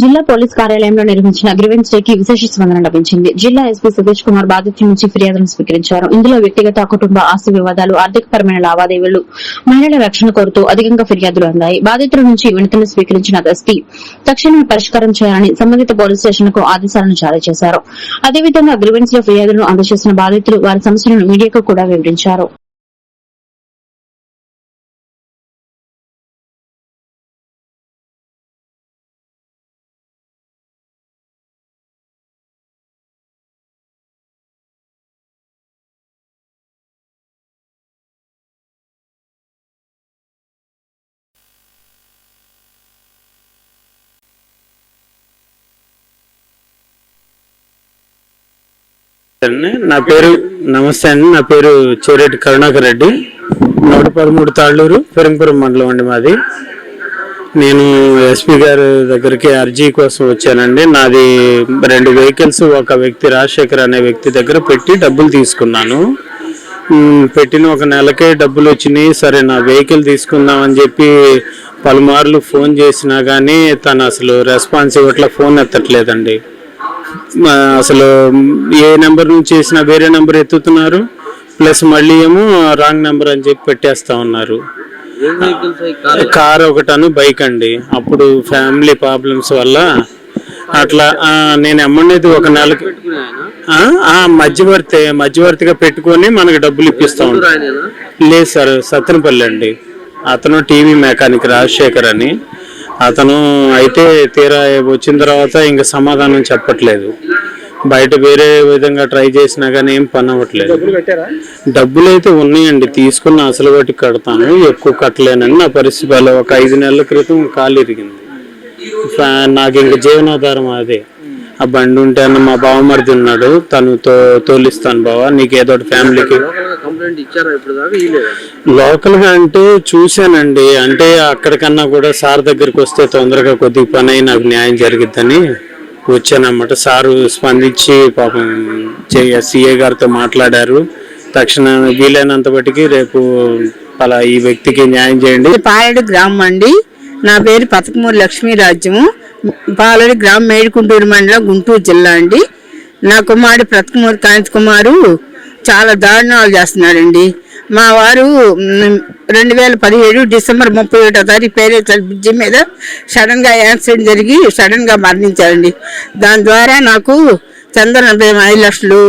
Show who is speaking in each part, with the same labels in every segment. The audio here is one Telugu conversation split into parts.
Speaker 1: జిల్లా పోలీస్ కార్యాలయంలో నిర్వహించిన గ్రీవెన్స్ డేకి విశేష స్పందన లభించింది. జిల్లా ఎస్పీ సతీష్ కుమార్ బాధితుల నుంచి ఫిర్యాదులను స్వీకరించారు. ఇందులో వ్యక్తిగత కుటుంబ ఆస్తి వివాదాలు ఆర్థికపరమైన లావాదేవీలు మహిళల రక్షణ కోరుతూ అధికంగా ఫిర్యాదులు అందాయి. బాధితుల నుంచి వినతులను స్వీకరించిన ఎస్పీ తక్షణమే పరిష్కారం చేయాలని సంబంధిత పోలీస్ స్టేషన్లకు ఆదేశాలను జారీ చేశారు. అదేవిధంగా గ్రీవెన్స్లో ఫిర్యాదులను అందజేసిన బాధితులు వారి సమస్యలను మీడియాకు కూడా వివరించారు.
Speaker 2: అండి. నా పేరు నమస్తే అండి. నా పేరు చెరెడ్డి కరుణాకర్ రెడ్డి. నూట పదమూడు తాళ్ళూరు పెరంపురం మండలం అండి మాది. నేను ఎస్పీ గారి దగ్గరికి అర్జీ కోసం వచ్చానండి. నాది రెండు వెహికల్స్ ఒక వ్యక్తి రాజశేఖర్ అనే వ్యక్తి దగ్గర పెట్టి డబ్బులు తీసుకున్నాను. పెట్టిన ఒక నెలకే డబ్బులు వచ్చినాయి. సరే నా వెహికల్ తీసుకుందామని చెప్పి పలుమార్లు ఫోన్ చేసినా కానీ తను అసలు రెస్పాన్స్ ఇవ్వట్లా ఫోన్ ఎత్తట్లేదండి. అసలు ఏ నెంబర్ నుంచి చేసినా వేరే నెంబర్ ఎత్తుతున్నారు. ప్లస్ మళ్ళీ ఏమో రాంగ్ నెంబర్ అని చెప్పి పెట్టేస్తా ఉన్నారు. కార్ ఒకటను బైక్ అండి. అప్పుడు ఫ్యామిలీ ప్రాబ్లమ్స్ వల్ల అట్లా నేను ఎమ్మనేది ఒక నెలకి మధ్యవర్తి మధ్యవర్తిగా పెట్టుకొని మనకి డబ్బులు ఇప్పిస్తా ఉంటాం లేదు సార్ సత్తెనపల్లి అండి. అతను టీవీ మెకానిక్ రాజశేఖర్ అని. అతను అయితే తీరా వచ్చిన తర్వాత ఇంకా సమాధానం చెప్పట్లేదు. బయట వేరే విధంగా ట్రై చేసినా కానీ ఏం పని అవ్వట్లేదు. డబ్బులు అయితే ఉన్నాయండి తీసుకున్న అసలు వాటి కడతాను ఎక్కువ కట్టలేనని నా పరిస్థితి ఒక ఐదు నెలల క్రితం కాలు ఇరిగింది. నాకు ఇంక జీవనాధారం అదే. ఆ బండి ఉంటే అన్న మా బావమరిది ఉన్నాడు తను తో తోలిస్తాను బావ నీకు ఏదో ఫ్యామిలీకి
Speaker 3: కంప్లైంట్ ఇచ్చారా ఇప్పుడు దాకా ఇవ్వలేదు
Speaker 2: లోకల్గా అంటే చూశానండి. అంటే అక్కడికన్నా కూడా సార్ దగ్గరికి వస్తే తొందరగా కొద్దిగా పని అయి నాకు న్యాయం జరిగిద్దని వచ్చానన్నమాట. సారు స్పందించి పాపం సిఏ గారితో మాట్లాడారు. తక్షణ వీలైనంత బట్టికి రేపు అలా ఈ వ్యక్తికి న్యాయం చేయండి.
Speaker 4: పాలడి గ్రామం అండి. నా పేరు పతకమూరి లక్ష్మీరాజ్యము పాలడి గ్రామం మేడికుంటూరు మండలం గుంటూరు జిల్లా అండి. నా కుమారుడు ప్రతకమూరి కాంతి కుమారు. చాలా దారుణాలు చేస్తున్నారండి. మా వారు రెండు వేల పదిహేడు డిసెంబర్ ముప్పై ఒకటో తారీఖు పేరేచల్ బ్రిడ్జి మీద సడన్గా యాక్సిడెంట్ జరిగి సడన్గా మరణించారండి. దాని ద్వారా నాకు చందన భీమా ఐదు లక్షలు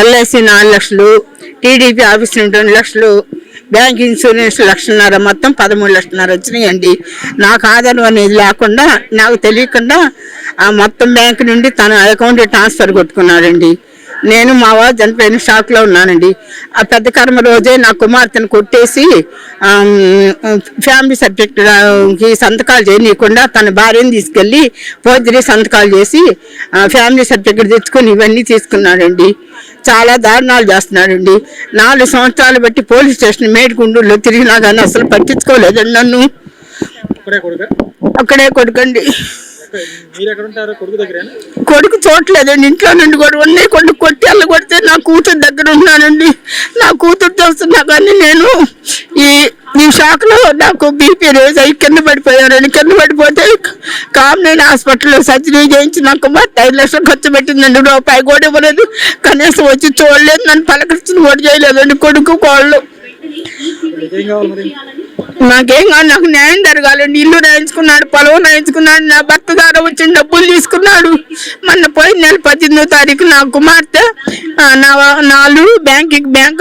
Speaker 4: ఎల్ఐసి నాలుగు లక్షలు టీడీపీ ఆఫీస్ నుండి రెండు లక్షలు బ్యాంక్ ఇన్సూరెన్స్ లక్షన్నర మొత్తం పదమూడు లక్షన్నర వచ్చినాయండి. నాకు ఆధారం అనేది లేకుండా నాకు తెలియకుండా ఆ మొత్తం బ్యాంక్ నుండి తన అకౌంట్ ట్రాన్స్ఫర్ కొట్టుకున్నాడండి నేను మా వారు చనిపోయిన షాక్లో ఉన్నానండి. ఆ పెద్ద కర్మ రోజే నా కుమార్తెను కొట్టేసి ఫ్యామిలీ సర్టిఫికెట్కి సంతకాలు చేయనీయకుండా తన భార్యను తీసుకెళ్ళి పోతిరి సంతకాలు చేసి ఫ్యామిలీ సర్టిఫికెట్ తెచ్చుకొని ఇవన్నీ తీసుకున్నాడండి. చాలా దారుణాలు చేస్తున్నాడండి. నాలుగు సంవత్సరాలు బట్టి పోలీస్ స్టేషన్ మేడిగుండూరులో తిరిగినా కానీ అసలు పట్టించుకోలేదండి నన్ను. అక్కడే కొడుకండి. కొడుకు చూడలేదండి ఇంట్లో నుండి కూడా ఉన్నాయి. కొడుకు కొట్టి అల్ల కొడితే నా కూతురు దగ్గర ఉన్నానండి నా కూతురు చూస్తున్నా కానీ నేను ఈ ఈ షాక్లో నాకు బీపీ రేజ్ అయ్యి కింద పడిపోయానండి కింద పడిపోతే కామనేని హాస్పిటల్లో సర్జరీ చేయించి నాకు కుమార్తె ఐదు లక్షలు ఖర్చు పెట్టిందండి. రూపాయి కూడా ఇవ్వలేదు. కనీసం వచ్చి చూడలేదు. నన్ను పలకరించిన కూడా చేయలేదండి కొడుకు కోళ్ళు. నాకేం కాదు నాకు న్యాయం జరగాలి. ఇల్లు రాయించుకున్నాడు పొలం రాయించుకున్నాడు నా భర్త ద్వారా వచ్చిన డబ్బులు తీసుకున్నాడు. మొన్న పోయిన నెల పద్దెనిమిదో తారీఖు నా కుమార్తె నా నాలుగు బ్యాంక్ బ్యాంక్